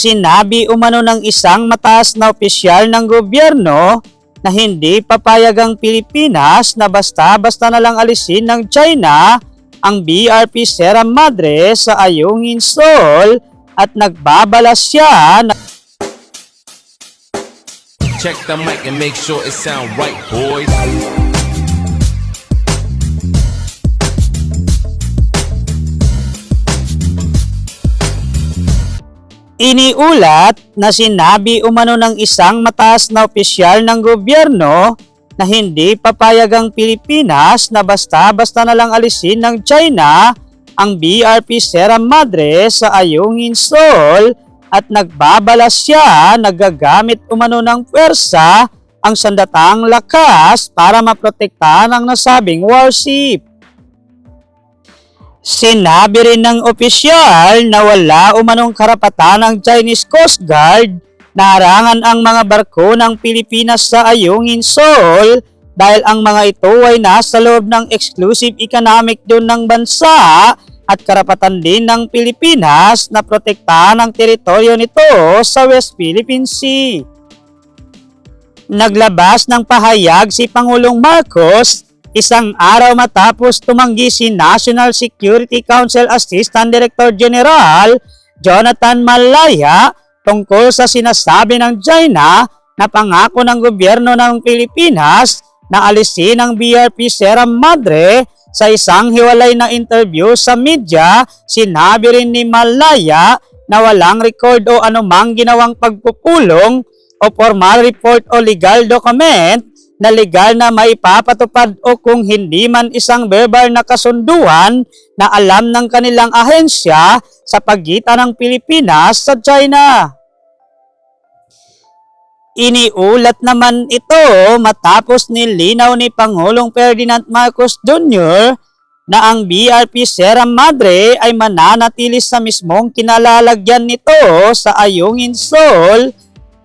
Sinabi umano ng isang mataas na opisyal ng gobyerno na hindi papayag ang Pilipinas na basta-basta na lang alisin ng China ang BRP Sierra Madre sa Ayungin Sol at nagbabala siya na Check the mic and make sure it sound right, boys. Iniulat na sinabi umano ng isang mataas na opisyal ng gobyerno na hindi papayag ang Pilipinas na basta-basta na lang alisin ng China ang BRP Sierra Madre sa Ayungin Sol at nagbabala siya na gagamit umano ng pwersa ang sandatang lakas para maprotektahan ang nasabing warship. Sinabi rin ng opisyal na wala umanong karapatan ng Chinese Coast Guard na harangan ang mga barko ng Pilipinas sa Ayungin Sol dahil ang mga ito ay nasa loob ng exclusive economic zone ng bansa at karapatan din ng Pilipinas na protektahan ang teritoryo nito sa West Philippine Sea. Naglabas ng pahayag si Pangulong Marcos isang araw matapos tumanggi si National Security Council Assistant Director General Jonathan Malaya tungkol sa sinasabi ng China na pangako ng gobyerno ng Pilipinas na alisin ang BRP Sierra Madre sa isang hiwalay na interview sa media, sinabi rin ni Malaya na walang record o anumang ginawang pagpupulong o formal report o legal document na legal na maipapatupad o kung hindi man isang verbal na kasunduan na alam ng kanilang ahensya sa pagitan ng Pilipinas sa China. Iniulat naman ito matapos nilinaw ni Pangulong Ferdinand Marcos Jr. na ang BRP Sierra Madre ay mananatili sa mismong kinalalagyan nito sa Ayungin Sol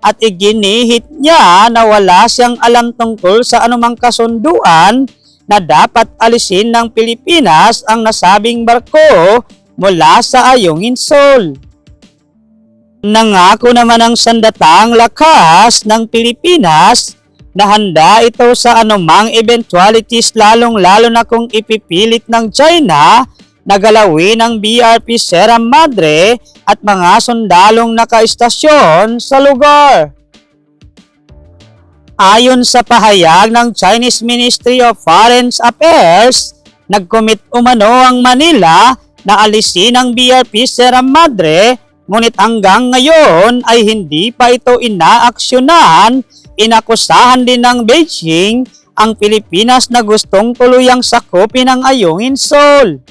at iginihit niya na wala siyang alam tungkol sa anumang kasunduan na dapat alisin ng Pilipinas ang nasabing barko mula sa Ayungin Sol. Nangako naman ang sandatang lakas ng Pilipinas na handa ito sa anumang eventualities lalong-lalo na kung ipipilit ng China na galawin ang BRP Sierra Madre at mga sundalong nakaistasyon sa lugar. Ayon sa pahayag ng Chinese Ministry of Foreign Affairs, nagkumit umano ang Manila na alisin ang BRP Sierra Madre ngunit hanggang ngayon ay hindi pa ito inaaksyonan. Inakusahan din ng Beijing ang Pilipinas na gustong tuluyang sakupin ang Ayungin Sol.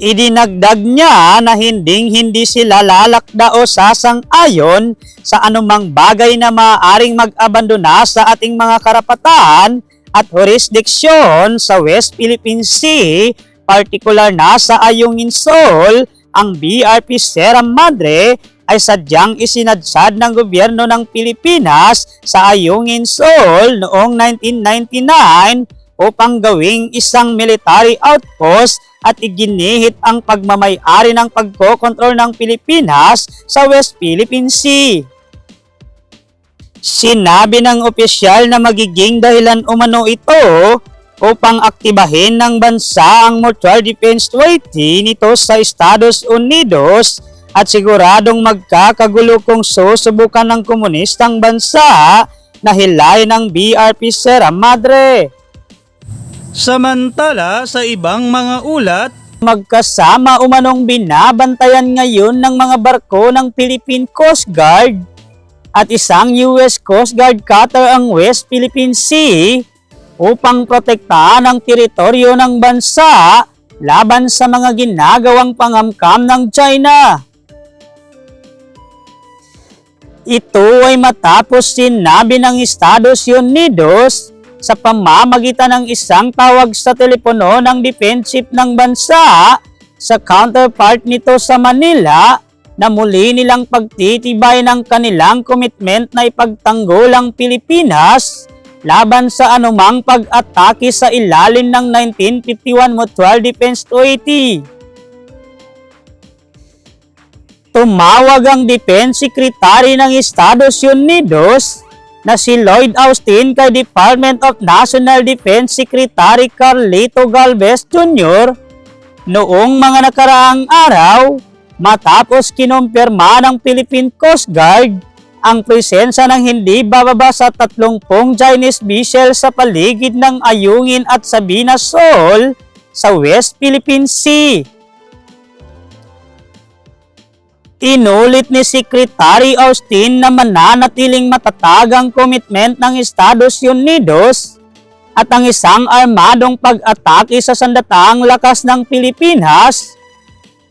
Idinagdag niya na hinding-hindi sila lalakda o sasang-ayon sa anumang bagay na maaaring mag-abandona sa ating mga karapatan at jurisdiksyon sa West Philippine Sea, partikular na sa Ayungin Sol, ang BRP Sierra Madre ay sadyang isinadsad ng gobyerno ng Pilipinas sa Ayungin Sol noong 1999 upang gawing isang military outpost at iginihit ang pagmamayari ng pagkokontrol ng Pilipinas sa West Philippine Sea. Sinabi ng opisyal na magiging dahilan umano ito upang aktibahin ng bansa ang Mutual Defense Treaty nito sa Estados Unidos at siguradong magkakagulo kung susubukan ng komunistang bansa na hilayin ang BRP Sierra Madre. Samantala sa ibang mga ulat, magkasama umanong binabantayan ngayon ng mga barko ng Philippine Coast Guard at isang US Coast Guard cutter ang West Philippine Sea upang protektahan ang teritoryo ng bansa laban sa mga ginagawang pangamkam ng China. Ito ay matapos sinabi ng Estados Unidos sa pamamagitan ng isang tawag sa telepono ng defense chief ng bansa sa counterpart nito sa Manila na muli nilang pagtitibay ng kanilang commitment na ipagtanggol ang Pilipinas laban sa anumang pag-atake sa ilalim ng 1951 Mutual Defense Treaty. tumawag ang Defense Secretary ng Estados Unidos na si Lloyd Austin kay Department of National Defense Secretary Carlito Galvez Jr. noong mga nakaraang araw matapos kinumpirma ng Philippine Coast Guard ang presensya ng hindi bababa sa 30 Chinese vessels sa paligid ng Ayungin at Sabina Shoal sa West Philippine Sea. Inulit ni Secretary Austin na mananatiling matatag ang commitment ng Estados Unidos at ang isang armadong pag-atake sa sandataang lakas ng Pilipinas,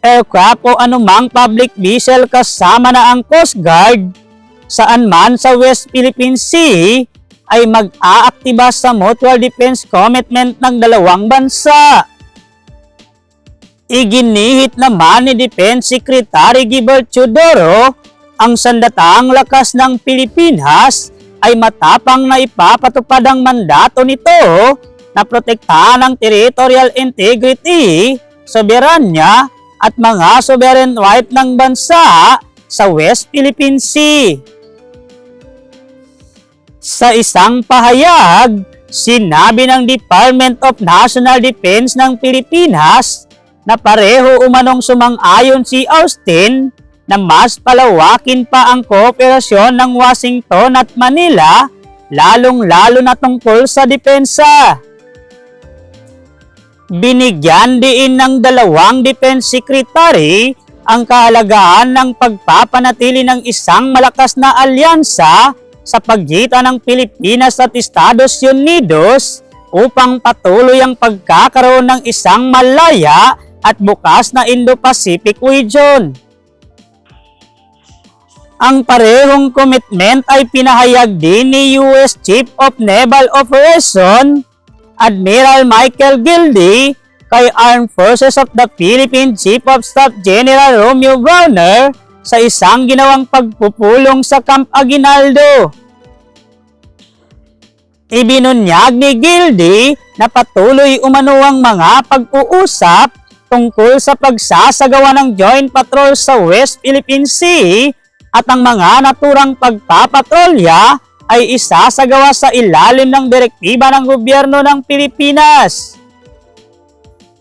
aircraft o anumang public vessel kasama na ang Coast Guard saan man sa West Philippine Sea ay mag-aaktiba sa mutual defense commitment ng dalawang bansa. Iginihit naman ni Defense Secretary Gilbert Chodoro ang sandataang lakas ng Pilipinas ay matapang na ipapatupad ang mandato nito na protektahan ang territorial integrity, soberanya at mga sovereign right ng bansa sa West Philippine Sea. Sa isang pahayag, sinabi ng Department of National Defense ng Pilipinas na pareho umanong sumang-ayon si Austin na mas palawakin pa ang kooperasyon ng Washington at Manila lalong-lalo na tungkol sa depensa. Binigyan din ng dalawang defense secretary ang kahalagaan ng pagpapanatili ng isang malakas na alyansa sa pagitan ng Pilipinas at Estados Unidos upang patuloy ang pagkakaroon ng isang malaya at bukas na Indo-Pacific region. Ang parehong commitment ay pinahayag din ni US Chief of Naval Operation Admiral Michael Gildy kay Armed Forces of the Philippine Chief of Staff General Romeo Browner sa isang ginawang pagpupulong sa Camp Aguinaldo. Ibinunyag ni Gildy na patuloy umano ang mga pag-uusap tungkol sa pagsasagawa ng joint patrol sa West Philippine Sea at ang mga naturang pagpapatrolya ay isasagawa sa ilalim ng direktiba ng gobyerno ng Pilipinas.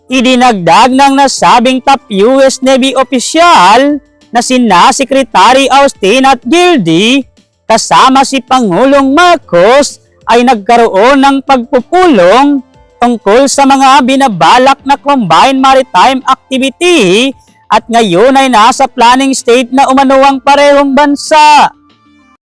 Idinagdag ng nasabing top US Navy official na sina Secretary Austin at Gildy kasama si Pangulong Marcos ay nagkaroon ng pagpupulong tungkol sa mga binabalak na combined maritime activity at ngayon ay nasa planning state na umano ang parehong bansa.